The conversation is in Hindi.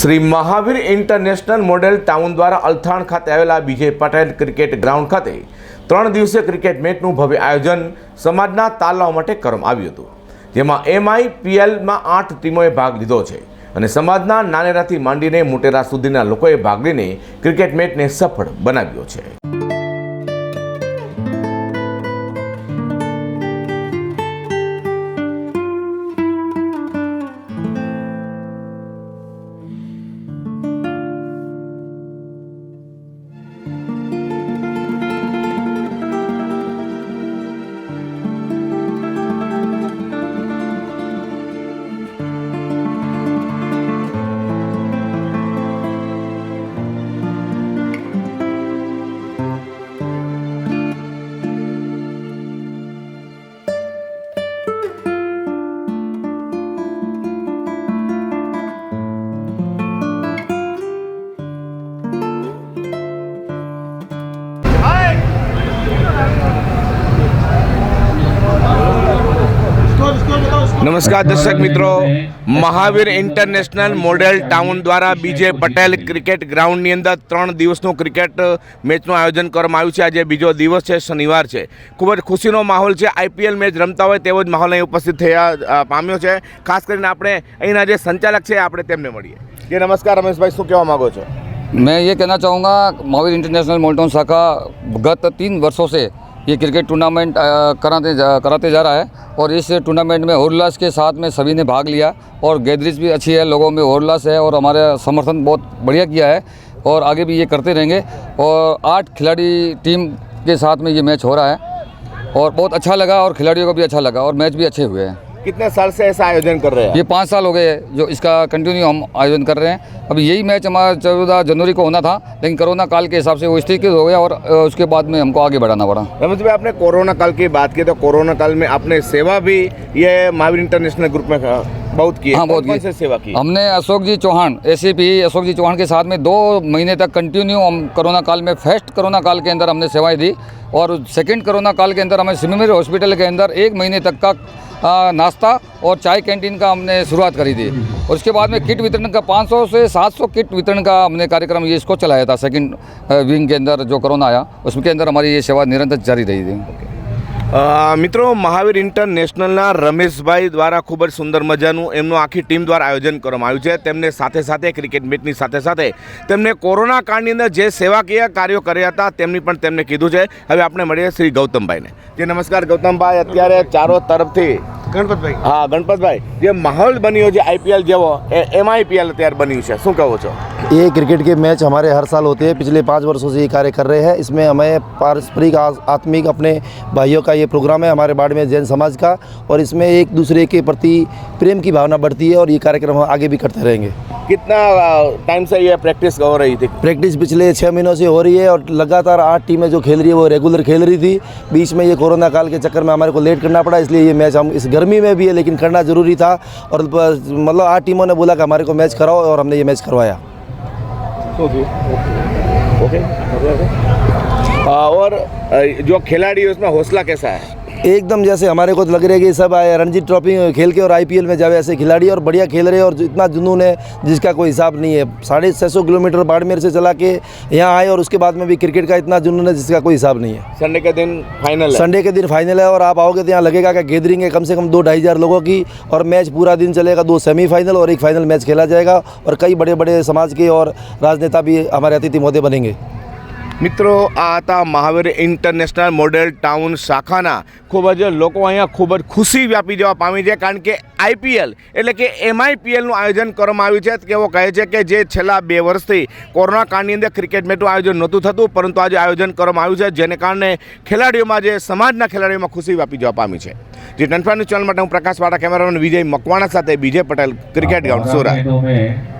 Shri Mahavir international model town દ્વારા અલથાણ ખાતે આવેલા બીજે પટેલ ક્રિકેટ ગ્રાઉન્ડ ખાતે ત્રણ દિવસીય ક્રિકેટ મેચનું ભવ્ય આયોજન સમાજના તાલાવ માટે કરવામાં આવ્યું હતું. જેમાં એમઆઈપીએલમાં આઠ ટીમોએ ભાગ લીધો છે અને સમાજના નાનેરાથી માંડીને મોટેરા સુધીના લોકોએ ભાગ લઈને ક્રિકેટ મેચને સફળ બનાવ્યો છે. નમસ્કાર દર્શક મિત્રો મહાવીર ઇન્ટરનેશનલ મોડેલ ટાઉન દ્વારા બીજે પટેલ ક્રિકેટ ગ્રાઉન્ડની અંદર ત્રણ દિવસનું ક્રિકેટ મેચનું આયોજન કરવામાં આવ્યું છે આજે બીજો દિવસ છે શનિવાર છે ખૂબ જ ખુશીનો માહોલ છે આઈપીએલ મેચ રમતા હોય તેવો જ માહોલ અહીં ઉપસ્થિત થયા અ, પામ્યો છે ખાસ કરીને આપણે અહીંના જે સંચાલક છે આપણે તેમને મળીએ જે નમસ્કાર રમેશભાઈ શું કહેવા માગો છો मैं ये कहना चाहूँगा महावीर इंटरनेशनल मोल्टोन शाखा गत तीन वर्षों से ये क्रिकेट टूर्नामेंट कराते जा, कराते जा रहा है और इस टूर्नामेंट में हौरलास के साथ में सभी ने भाग लिया और गैदरिज भी अच्छी है लोगों में हौरलास है और हमारे समर्थन बहुत बढ़िया किया है और आगे भी ये करते रहेंगे और आठ खिलाड़ी टीम के साथ में ये मैच हो रहा है और बहुत अच्छा लगा और खिलाड़ियों को भी अच्छा लगा और मैच भी अच्छे हुए हैं। कितने साल से ऐसा आयोजन कर रहे हैं? ये पाँच साल हो गए जो इसका कंटिन्यू हम आयोजन कर रहे हैं। अब यही मैच हमारा चौदह जनवरी को होना था लेकिन कोरोना काल के हिसाब से वो स्थगित हो गया और उसके बाद में हमको आगे बढ़ाना पड़ा। रमेश भाई आपने कोरोना काल की बात की तो कोरोना काल में आपने सेवा भी ये महावीर इंटरनेशनल ग्रुप में बहुत की हाँ, बहुत की। से सेवा की? हमने अशोक जी चौहान ए अशोक जी चौहान के साथ में दो महीने तक कंटिन्यू हम कोरोना काल में फ़र्स्ट कोरोना काल के अंदर हमने सेवाएँ दी और सेकंड कोरोना काल के अंदर हमें सिमिमेर हॉस्पिटल के अंदर एक महीने तक का नाश्ता और चाय कैंटीन का हमने शुरुआत करी थी। और उसके बाद में किट वितरण का 500 से 700 किट वितरण का हमने कार्यक्रम ये इसको चलाया था सेकंड विंग के अंदर जो कोरोना आया, उसके अंदर हमारी ये सेवा निरंतर जारी रही थी। મિત્રો, મહાવીર ઇન્ટરનેશનલના રમેશભાઈ દ્વારા ખૂબ જ સુંદર મજાનું એમનું આખી ટીમ દ્વારા આયોજન કરવામાં આવ્યું છે. તેમને સાથે સાથે ક્રિકેટ મેચની સાથે સાથે તેમને કોરોના કાળની અંદર જે સેવાકીય કાર્યો કર્યા હતા, તેમની પણ તેમને કીધું છે. હવે આપણે મળીએ શ્રી ગૌતમભાઈને. જે, નમસ્કાર ગૌતમભાઈ. અત્યારે ચારો તરફથી ગણપતભાઈ હા ગણપતભાઈ જે માહોલ બન્યો છે આઈપીએલ જેવો એ એમાં આઈપીએલ અત્યારે બન્યું છે શું કહો છો ये क्रिकेट के मैच हमारे हर साल होते हैं पिछले पाँच वर्षों से ये कार्य कर रहे हैं इसमें हमें पारस्परिक आ- आत्मिक अपने भाइयों का ये प्रोग्राम है हमारे बाड़ में जैन समाज का और इसमें एक दूसरे के प्रति प्रेम की भावना बढ़ती है और ये कार्यक्रम हम आगे भी करते रहेंगे कितना टाइम से ये प्रैक्टिस हो रही थी? प्रैक्टिस पिछले छः महीनों से हो रही है और लगातार आठ टीमें जो खेल रही है वो रेगुलर खेल रही थी। बीच में ये कोरोना काल के चक्कर में हमारे को लेट करना पड़ा इसलिए ये मैच हम इस गर्मी में भी है लेकिन करना ज़रूरी था और मतलब आठ टीमों ने बोला कि हमारे को मैच कराओ और हमने ये मैच करवाया। ओके और जो खिलाड़ी है उसमें हौसला कैसा है? एकदम जैसे हमारे को तो लग रहा है कि सब आए रणजी ट्रॉफी खेल के और आईपीएल में जावे ऐसे खिलाड़ी और बढ़िया खेल रहे और इतना जुनून है जिसका कोई हिसाब नहीं है। साढ़े छः सौ किलोमीटर बाड़मेर से चला के यहाँ आए और उसके बाद में भी क्रिकेट का इतना जुनून है जिसका कोई हिसाब नहीं है। संडे के दिन फाइनल संडे के दिन फाइनल है और आप आओगे तो यहाँ लगेगा कि गैदरिंग है कम से कम दो ढाई हज़ार लोगों की और मैच पूरा दिन चलेगा दो सेमीफाइनल और एक फाइनल मैच खेला जाएगा और कई बड़े बड़े समाज के और राजनेता भी हमारे अतिथि महोदय बनेंगे। મિત્રો, આ હતા મહાવીર ઇન્ટરનેશનલ મોડેલ ટાઉન શાખાના. ખૂબ જ લોકો અહીંયા ખૂબ જ ખુશી વ્યાપી જવા પામી છે, કારણ કે આઈપીએલ, એટલે કે એમઆઈપીએલનું આયોજન કરવામાં આવ્યું છે. તેઓ કહે છે કે જે છેલ્લા બે વર્ષથી કોરોના કાળની અંદર ક્રિકેટ મેચનું આયોજન નહોતું થતું, પરંતુ આજે આયોજન કરવામાં આવ્યું છે, જેને કારણે ખેલાડીઓમાં જે સમાજના ખેલાડીઓમાં ખુશી વ્યાપી જવા પામી છે. જે ટનફાનું ચેનલ માટે હું પ્રકાશ વાળા કેમેરામેન વિજય મકવાણા સાથે વિજય પટેલ, ક્રિકેટ ગ્રાઉન્ડ, સુરત.